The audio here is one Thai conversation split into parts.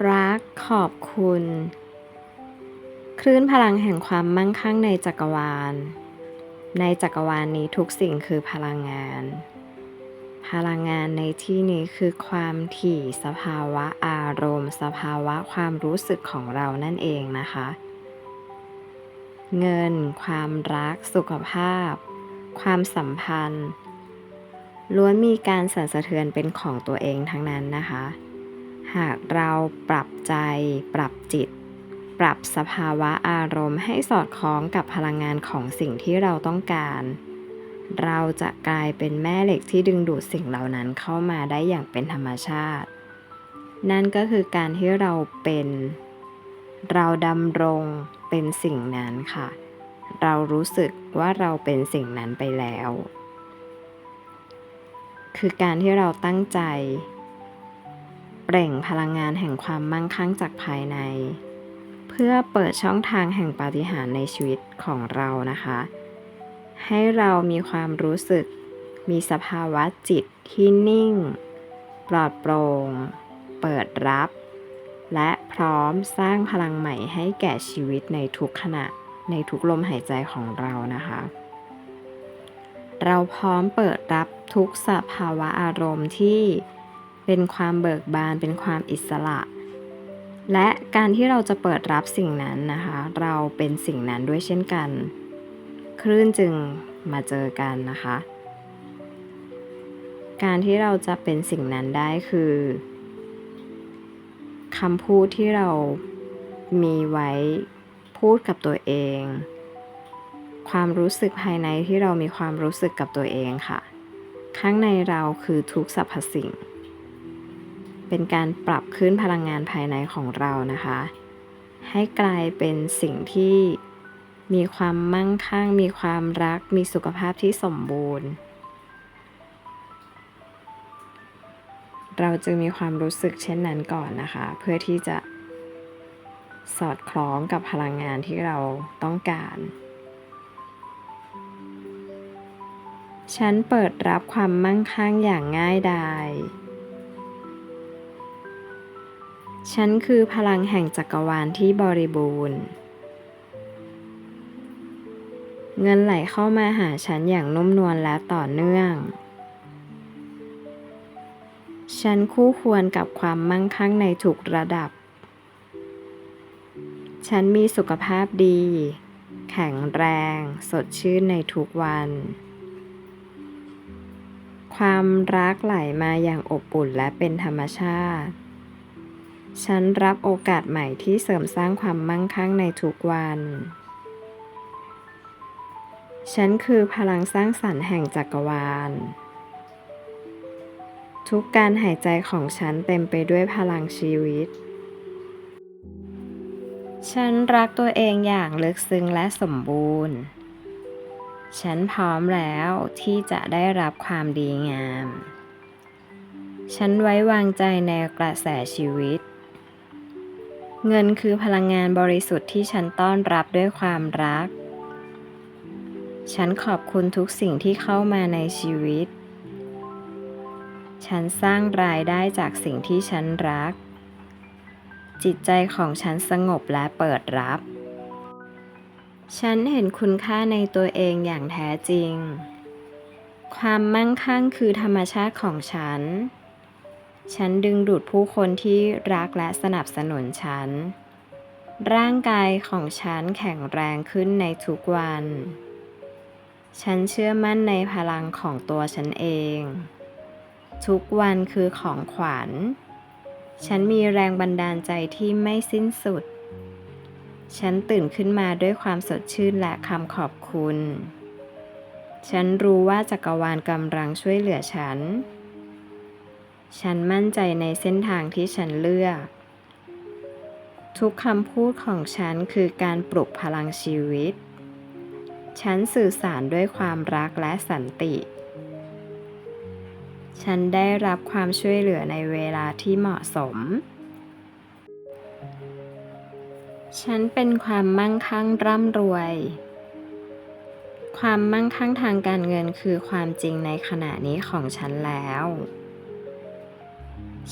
รักขอบคุณ คลื่นพลังแห่งความมั่งคั่งในจักรวาล ในจักรวาลนี้ทุกสิ่งคือพลังงาน พลังงานในที่นี้คือความถี่สภาวะอารมณ์ สภาวะความรู้สึกของเรานั่นเองนะคะ เงิน ความรัก สุขภาพ ความสัมพันธ์ล้วนมีการสั่นสะเทือนเป็นของตัวเองทั้งนั้นนะคะ หากเราปรับใจ ปรับจิต ปรับสภาวะอารมณ์ให้สอดคล้องกับพลังงานของสิ่งที่เราต้องการ เราจะกลายเป็นแม่เหล็กที่ดึงดูดสิ่งเหล่านั้นเข้ามาได้อย่างเป็นธรรมชาติ นั่นก็คือการที่เราเป็น เราดำรงเป็นสิ่งนั้นค่ะ เรารู้สึกว่าเราเป็นสิ่งนั้นไปแล้ว คือการที่เราตั้งใจ เปล่งพลังงานแห่งความมั่งคั่งจากภายใน เพื่อเปิดช่องทางแห่งปาฏิหาริย์ในชีวิตของเรานะคะ ให้เรามีความรู้สึก มีสภาวะจิตที่นิ่ง ปลอดโปร่ง เปิดรับ และพร้อมสร้างพลังใหม่ให้แก่ชีวิตในทุกขณะในทุกลมหายใจของเรานะคะเราพร้อมเปิดรับทุกสภาวะอารมณ์ที่ เป็นความเบิกบาน เป็นความอิสระ และการที่เราจะเปิดรับสิ่งนั้นนะคะ เราเป็นสิ่งนั้นด้วยเช่นกัน คลื่นจึงมาเจอกันนะคะ การที่เราจะเป็นสิ่งนั้นได้คือคำพูดที่เรามีไว้พูดกับตัวเอง ความรู้สึกภายในที่เรามีความรู้สึกกับตัวเองค่ะ ข้างในเราคือทุกสรรพสิ่ง เป็นการปรับขึ้นพลังงานภายในของเรานะคะ ให้กลายเป็นสิ่งที่มีความมั่งคั่ง มีความรัก มีสุขภาพที่สมบูรณ์ เราจึงมีความรู้สึกเช่นนั้นก่อนนะคะ เพื่อที่จะสอดคล้องกับพลังงานที่เราต้องการ ฉันเปิดรับความมั่งคั่งอย่างง่ายดาย ฉันคือพลังแห่งจักรวาลที่บริบูรณ์ เงินไหลเข้ามาหาฉันอย่างนุ่มนวลและต่อเนื่อง ฉันคู่ควรกับความมั่งคั่งในทุกระดับ ฉันมีสุขภาพดี แข็งแรง สดชื่นในทุกวัน ความรักไหลมาอย่างอบอุ่นและเป็นธรรมชาติ ฉันรับโอกาสใหม่ที่เสริมสร้างความมั่งคั่งในทุกวัน ฉันคือพลังสร้างสรรค์แห่งจักรวาล ทุกการหายใจของฉันเต็มไปด้วยพลังชีวิต ฉันรักตัวเองอย่างลึกซึ้งและสมบูรณ์ ฉันพร้อมแล้วที่จะได้รับความดีงาม ฉันไว้วางใจในกระแสชีวิต เงินคือพลังงานบริสุทธิ์ที่ฉันต้อนรับด้วยความรัก ฉันขอบคุณทุกสิ่งที่เข้ามาในชีวิต ฉันสร้างรายได้จากสิ่งที่ฉันรัก จิตใจของฉันสงบและเปิดรับ ฉันเห็นคุณค่าในตัวเองอย่างแท้จริง ความมั่งคั่งคือธรรมชาติของฉัน ฉันดึงดูดผู้คนที่รักและสนับสนุนฉัน ร่างกายของฉันแข็งแรงขึ้นในทุกวัน ฉันเชื่อมั่นในพลังของตัวฉันเอง ทุกวันคือของขวัญ ฉันมีแรงบันดาลใจที่ไม่สิ้นสุด ฉันตื่นขึ้นมาด้วยความสดชื่นและคำขอบคุณ ฉันรู้ว่าจักรวาลกำลังช่วยเหลือฉัน ฉันมั่นใจในเส้นทางที่ฉันเลือก ทุกคำพูดของฉันคือการปลุกพลังชีวิต ฉันสื่อสารด้วยความรักและสันติ ฉันได้รับความช่วยเหลือในเวลาที่เหมาะสม ฉันเป็นความมั่งคั่งร่ำรวยความมั่งคั่งทางการเงินคือความจริงในขณะนี้ของฉันแล้ว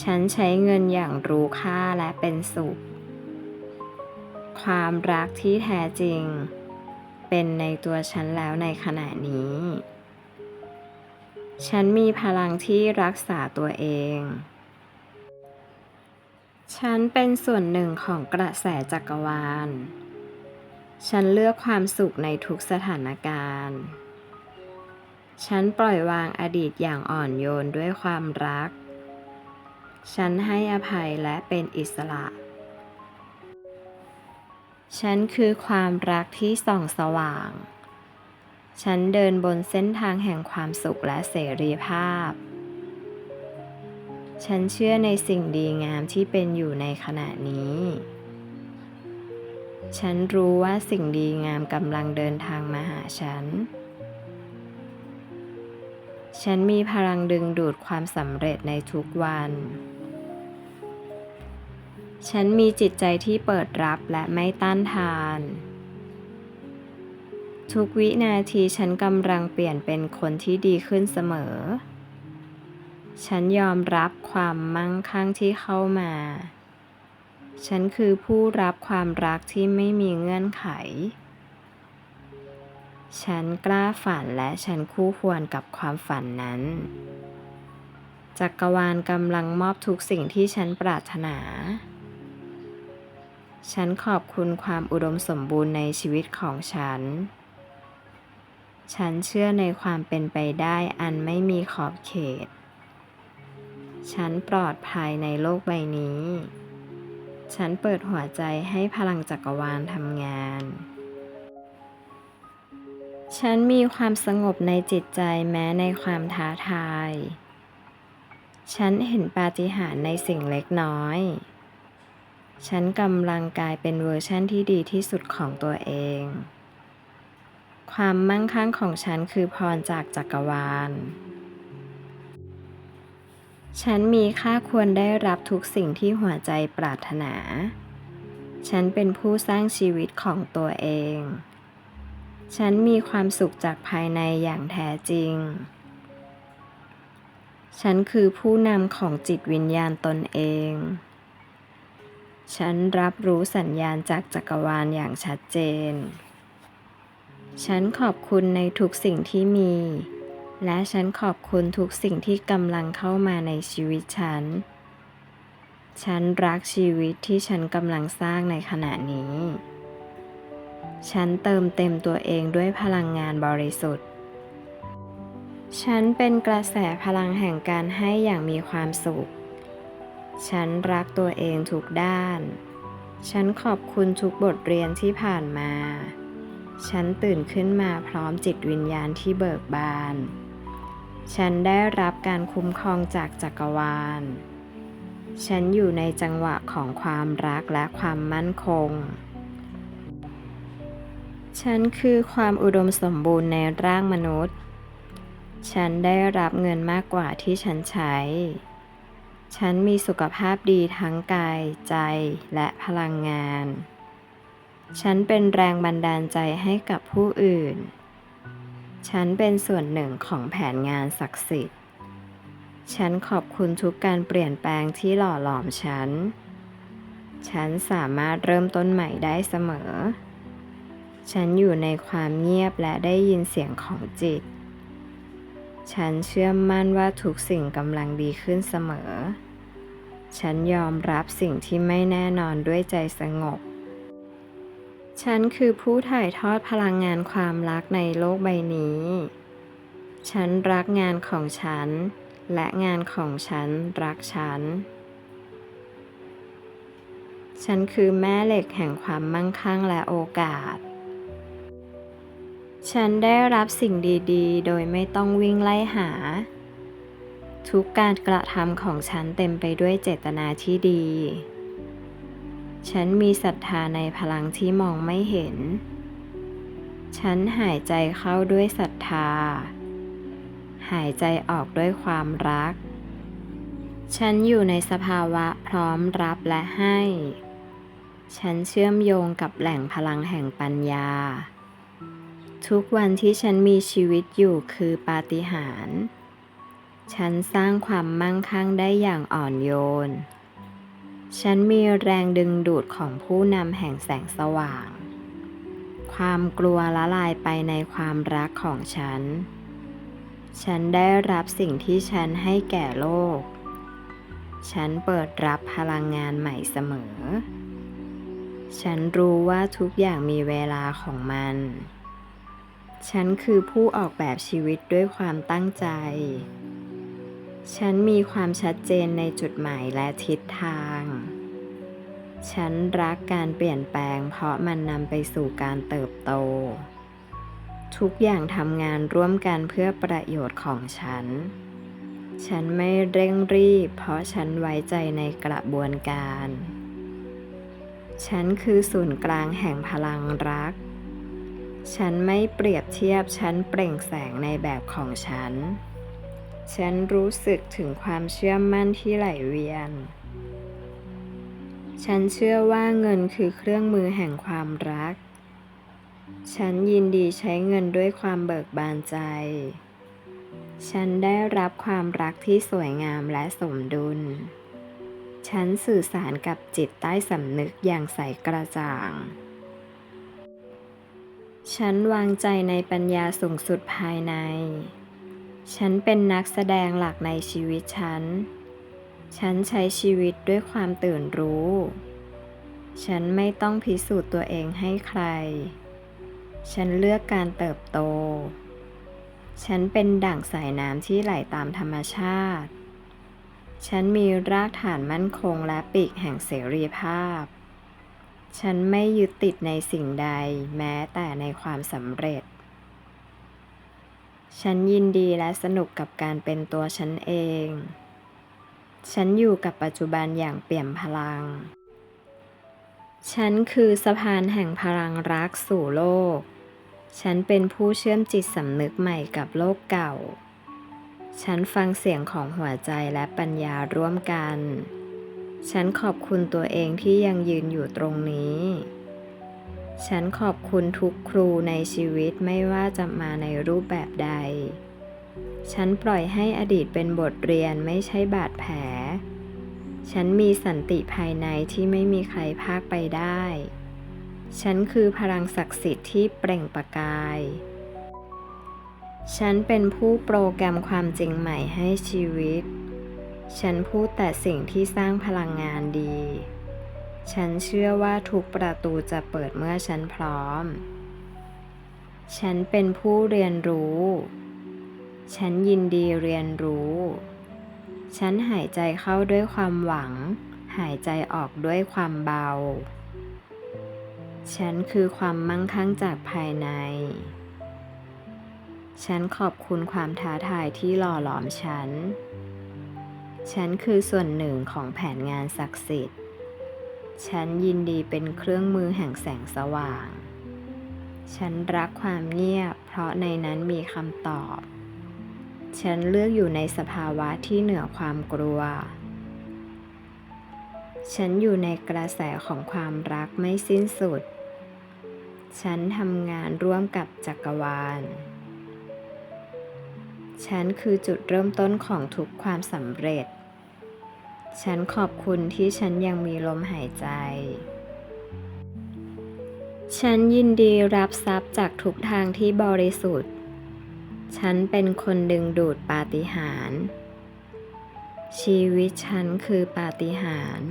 ฉันใช้เงินอย่างรู้ค่าและเป็นสุข ความรักที่แท้จริง เป็นในตัวฉันแล้วในขณะนี้ ฉันมีพลังที่รักษาตัวเอง ฉันเป็นส่วนหนึ่งของกระแสจักรวาล ฉันเลือกความสุขในทุกสถานการณ์ ฉันปล่อยวางอดีตอย่างอ่อนโยนด้วยความรัก ฉันให้อภัยและเป็นอิสระ ฉันคือความรักที่ส่องสว่าง ฉันเดินบนเส้นทางแห่งความสุขและเสรีภาพ ฉันเชื่อในสิ่งดีงามที่เป็นอยู่ในขณะนี้ ฉันรู้ว่าสิ่งดีงามกำลังเดินทางมาหาฉันฉันมีพลังดึงดูดความสำเร็จในทุกวัน ฉันมีจิตใจที่เปิดรับและไม่ต้านทาน ทุกวินาทีฉันกำลังเปลี่ยนเป็นคนที่ดีขึ้นเสมอ ฉันยอมรับความมั่งคั่งที่เข้ามา ฉันคือผู้รับความรักที่ไม่มีเงื่อนไข ฉันกล้าฝันและฉันคู่ควรกับความฝันนั้นจักรวาลกำลังมอบทุกสิ่งที่ฉันปรารถนา ฉันขอบคุณความอุดมสมบูรณ์ในชีวิตของฉัน ฉันเชื่อในความเป็นไปได้อันไม่มีขอบเขต ฉันปลอดภัยในโลกใบนี้ ฉันเปิดหัวใจให้พลังจักรวาลทำงาน ฉันมีความสงบในจิตใจแม้ในความท้าทาย ฉันเห็นปาฏิหาริย์ในสิ่งเล็กน้อย ฉันกำลังกลายเป็นเวอร์ชั่นที่ดีที่สุดของตัวเอง ความมั่งคั่งของฉันคือพรจากจักรวาล ฉันมีค่าควรได้รับทุกสิ่งที่หัวใจปรารถนา ฉันเป็นผู้สร้างชีวิตของตัวเอง ฉันมีความสุขจากภายในอย่างแท้จริง ฉันคือผู้นำของจิตวิญญาณตนเอง ฉันรับรู้สัญญาณจากจักรวาลอย่างชัดเจน ฉันขอบคุณในทุกสิ่งที่มี และฉันขอบคุณทุกสิ่งที่กำลังเข้ามาในชีวิตฉัน ฉันรักชีวิตที่ฉันกำลังสร้างในขณะนี้ ฉันเติมเต็มตัวเองด้วยพลังงานบริสุทธิ์ ฉันเป็นกระแสพลังแห่งการให้อย่างมีความสุข ฉันรักตัวเองทุกด้าน ฉันขอบคุณทุกบทเรียนที่ผ่านมา ฉันตื่นขึ้นมาพร้อมจิตวิญญาณที่เบิกบาน ฉันได้รับการคุ้มครองจากจักรวาล ฉันอยู่ในจังหวะของความรักและความมั่นคง ฉันคือความอุดมสมบูรณ์ในร่างมนุษย์ ฉันได้รับเงินมากกว่าที่ฉันใช้ ฉันมีสุขภาพดีทั้งกายใจและพลังงาน ฉันเป็นแรงบันดาลใจให้กับผู้อื่น ฉันเป็นส่วนหนึ่งของแผนงานศักดิ์สิทธิ์ ฉันขอบคุณทุกการเปลี่ยนแปลงที่หล่อหลอมฉัน ฉันสามารถเริ่มต้นใหม่ได้เสมอ ฉันอยู่ในความเงียบและได้ยินเสียงของจิต ฉันเชื่อมั่นว่าทุกสิ่งกำลังดีขึ้นเสมอ ฉันยอมรับสิ่งที่ไม่แน่นอนด้วยใจสงบ ฉันคือผู้ถ่ายทอดพลังงานความรักในโลกใบนี้ ฉันรักงานของฉัน และงานของฉันรักฉัน ฉันคือแม่เหล็กแห่งความมั่งคั่งและโอกาส ฉันได้รับสิ่งดีๆ โดยไม่ต้องวิ่งไล่หา ทุกการกระทำของฉันเต็มไปด้วยเจตนาที่ดี ฉันมีศรัทธาในพลังที่มองไม่เห็น ฉันหายใจเข้าด้วยศรัทธา หายใจออกด้วยความรัก ฉันอยู่ในสภาวะพร้อมรับและให้ ฉันเชื่อมโยงกับแหล่งพลังแห่งปัญญา ทุกวันที่ฉันมีชีวิตอยู่คือปาฏิหาริย์ ฉันสร้างความมั่งคั่งได้อย่างอ่อนโยน ฉันมีแรงดึงดูดของผู้นำแห่งแสงสว่าง ความกลัวละลายไปในความรักของฉัน ฉันได้รับสิ่งที่ฉันให้แก่โลก ฉันเปิดรับพลังงานใหม่เสมอ ฉันรู้ว่าทุกอย่างมีเวลาของมัน ฉันคือผู้ออกแบบชีวิตด้วยความตั้งใจ ฉันมีความชัดเจนในจุดหมายและทิศทาง ฉันรักการเปลี่ยนแปลงเพราะมันนำไปสู่การเติบโต ทุกอย่างทำงานร่วมกันเพื่อประโยชน์ของฉัน ฉันไม่เร่งรีบ เพราะฉันไว้ใจในกระบวนการ ฉันคือศูนย์กลางแห่งพลังรัก ฉันไม่เปรียบเทียบฉันเปล่งแสงในแบบของฉัน ฉันรู้สึกถึงความเชื่อมั่นที่ไหลเวียน ฉันเชื่อว่าเงินคือเครื่องมือแห่งความรัก ฉันยินดีใช้เงินด้วยความเบิกบานใจ ฉันได้รับความรักที่สวยงามและสมดุล ฉันสื่อสารกับจิตใต้สำนึกอย่างใสกระจ่าง ฉันวางใจในปัญญาสูงสุดภายใน ฉันเป็นนักแสดงหลักในชีวิตฉัน ฉันใช้ชีวิตด้วยความตื่นรู้ ฉันไม่ต้องพิสูจน์ตัวเองให้ใคร ฉันเลือกการเติบโต ฉันเป็นดั่งสายน้ำที่ไหลตามธรรมชาติ ฉันมีรากฐานมั่นคงและปีกแห่งเสรีภาพ ฉันไม่ยึดติดในสิ่งใดแม้แต่ในความสำเร็จ ฉันยินดีและสนุกกับการเป็นตัวฉันเอง ฉันอยู่กับปัจจุบันอย่างเปี่ยมพลัง ฉันคือสะพานแห่งพลังรักสู่โลก ฉันเป็นผู้เชื่อมจิตสำนึกใหม่กับโลกเก่า ฉันฟังเสียงของหัวใจและปัญญาร่วมกัน ฉันขอบคุณตัวเองที่ยังยืนอยู่ตรงนี้ ฉันขอบคุณทุกครูในชีวิตไม่ว่าจะมาในรูปแบบใด ฉันปล่อยให้อดีตเป็นบทเรียนไม่ใช่บาดแผล ฉันมีสันติภายในที่ไม่มีใครพากไปได้ ฉันคือพลังศักดิ์สิทธิ์ที่เปล่งประกาย ฉันเป็นผู้โปรแกรมความจริงใหม่ให้ชีวิต ฉันพูดแต่สิ่งที่สร้างพลังงานดี ฉันเชื่อว่าทุกประตูจะเปิดเมื่อฉันพร้อม ฉันเป็นผู้เรียนรู้ ฉันยินดีเรียนรู้ ฉันหายใจเข้าด้วยความหวัง หายใจออกด้วยความเบา ฉันคือความมั่งคั่งจากภายใน ฉันขอบคุณความท้าทายที่หล่อหลอมฉัน ฉันคือส่วนหนึ่งของแผนงานศักดิ์สิทธิ์ ฉันยินดีเป็นเครื่องมือแห่งแสงสว่าง ฉันรักความเงียบ เพราะในนั้นมีคำตอบ ฉันเลือกอยู่ในสภาวะที่เหนือความกลัว ฉันอยู่ในกระแสของความรักไม่สิ้นสุด ฉันทำงานร่วมกับจักรวาลฉันคือจุดเริ่มต้นของทุกความสำเร็จ ฉันขอบคุณที่ฉันยังมีลมหายใจ ฉันยินดีรับทรัพย์จากทุกทางที่บริสุทธิ์ ฉันเป็นคนดึงดูดปาฏิหาริย์ชีวิตฉันคือปาฏิหาริย์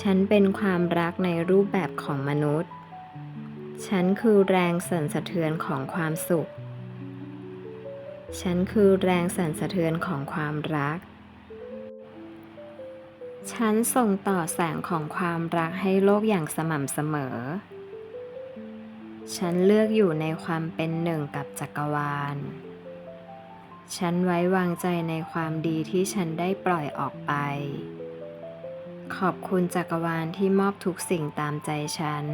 ฉันเป็นความรักในรูปแบบของมนุษย์ ฉันคือแรงสั่นสะเทือนของความสุข ฉันคือแรงสั่นสะเทือนของความรัก ฉันส่งต่อแสงของความรักให้โลกอย่างสม่ำเสมอ ฉันเลือกอยู่ในความเป็นหนึ่งกับจักรวาล ฉันไว้วางใจในความดีที่ฉันได้ปล่อยออกไป ขอบคุณจักรวาลที่มอบทุกสิ่งตามใจฉัน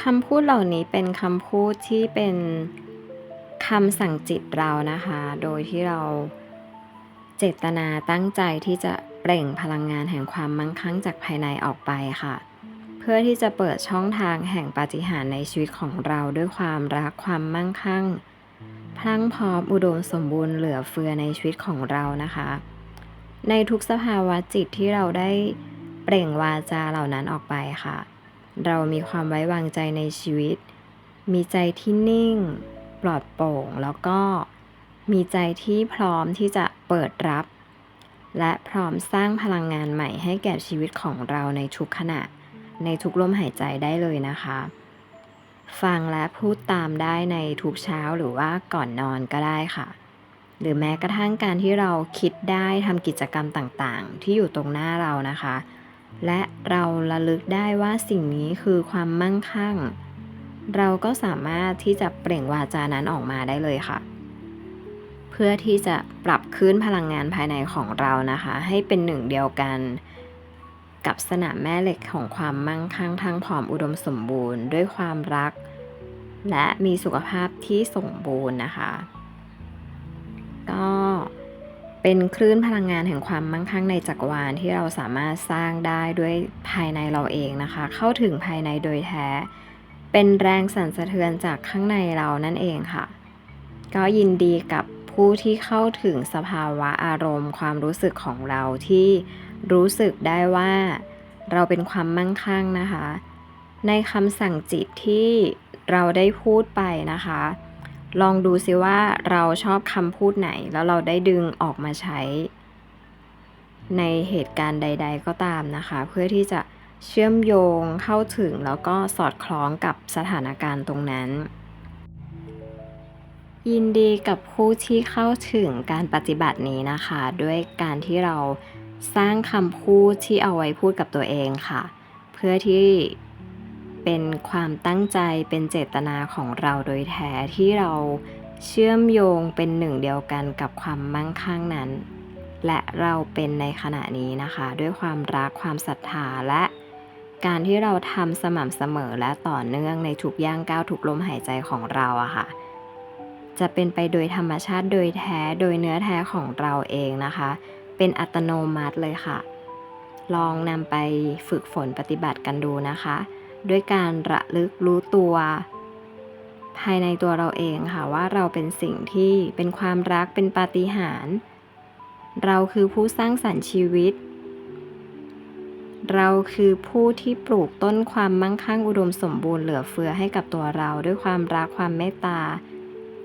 คำพูดเหล่านี้เป็นคำพูดที่เป็น คำสั่งจิตเรานะคะ โดยที่เราเจตนาตั้งใจที่จะเปล่งพลังงานแห่งความมั่งคั่งจากภายในออกไปค่ะ เพื่อที่จะเปิดช่องทางแห่งปาฏิหาริย์ในชีวิตของเราด้วยความรักความมั่งคั่งพรั่งพร้อมอุดมสมบูรณ์เหลือเฟือในชีวิตของเรานะคะ ในทุกสภาวะจิตที่เราได้เปล่งวาจาเหล่านั้นออกไปค่ะ เรามีความไว้วางใจในชีวิต มีใจที่นิ่ง ลอดโปร่ง แล้วก็มีใจที่พร้อมที่จะเปิดรับ และพร้อมสร้างพลังงานใหม่ให้แก่ชีวิตของเราในทุกขณะ ในทุกลมหายใจได้เลยนะคะ ฟังและพูดตามได้ในทุกเช้าหรือว่าก่อนนอนก็ได้ค่ะหรือแม้กระทั่งการที่เราคิดได้ทำกิจกรรมต่างๆ ที่อยู่ตรงหน้าเรานะคะ และเราระลึกได้ว่าสิ่งนี้คือความมั่งคั่ง เราก็สามารถที่จะเปล่งวาจานั้นออกมาได้เลยค่ะ เพื่อที่จะปรับคืนพลังงานภายในของเรานะคะ ให้เป็นหนึ่งเดียวกันกับสนามแม่เหล็กของความมั่งคั่งทั้งผอมอุดมสมบูรณ์ ด้วยความรัก และมีสุขภาพที่สมบูรณ์นะคะ ก็เป็นคลื่นพลังงานแห่งความมั่งคั่งในจักรวาลที่เราสามารถสร้างได้ด้วยภายในเราเองนะคะ เข้าถึงภายในโดยแท้ เป็นแรงสั่นสะเทือนจากข้างในเรานั่นเองค่ะ ก็ยินดีกับผู้ที่เข้าถึงสภาวะอารมณ์ ความรู้สึกของเราที่รู้สึกได้ว่าเราเป็นความมั่งคั่งนะคะ ในคำสั่งจิตที่เราได้พูดไปนะคะ ลองดูซิว่าเราชอบคำพูดไหน แล้วเราได้ดึงออกมาใช้ ในเหตุการณ์ใด ๆ ก็ตามนะคะ เพื่อที่จะ เชื่อมโยงเข้าถึงแล้วก็สอดคล้องกับสถานการณ์ตรงนั้น ยินดีกับผู้ที่เข้าถึงการปฏิบัตินี้นะคะ ด้วยการที่เราสร้างคำพูดที่เอาไว้พูดกับตัวเองค่ะ เพื่อที่เป็นความตั้งใจเป็นเจตนาของเราโดยแท้ที่เราเชื่อมโยงเป็นหนึ่งเดียวกันกับความมั่งคั่งนั้น และเราเป็นในขณะนี้นะคะ ด้วยความรักความศรัทธาและ การที่เราทำสม่ำเสมอและต่อเนื่องในทุกย่างก้าวทุกลมหายใจของเราอะค่ะ จะเป็นไปโดยธรรมชาติโดยแท้โดยเนื้อแท้ของเราเองนะคะ เป็นอัตโนมัติเลยค่ะ ลองนำไปฝึกฝนปฏิบัติกันดูนะคะ ด้วยการระลึกรู้ตัว ภายในตัวเราเองค่ะว่าเราเป็นสิ่งที่เป็นความรักเป็นปาฏิหาริย์เราคือผู้สร้างสรรค์ชีวิต เราคือผู้ที่ปลูกต้นความมั่งคั่งอุดมสมบูรณ์เหลือเฟือให้กับตัวเราด้วยความรักความเมตตา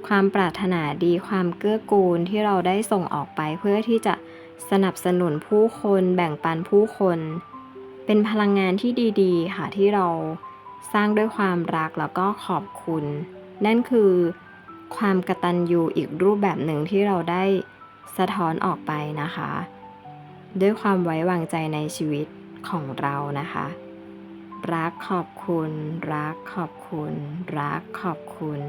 ความปรารถนาดีความเกื้อกูลที่เราได้ส่งออกไปเพื่อที่จะสนับสนุนผู้คนแบ่งปันผู้คน เป็นพลังงานที่ดีๆ ค่ะที่เราสร้างด้วยความรักแล้วก็ขอบคุณ นั่นคือความกตัญญูอีกรูปแบบหนึ่งที่เราได้สะท้อนออกไปนะคะ ด้วยความไว้วางใจในชีวิต ของเรานะคะ รักขอบคุณ รักขอบคุณ รักขอบคุณ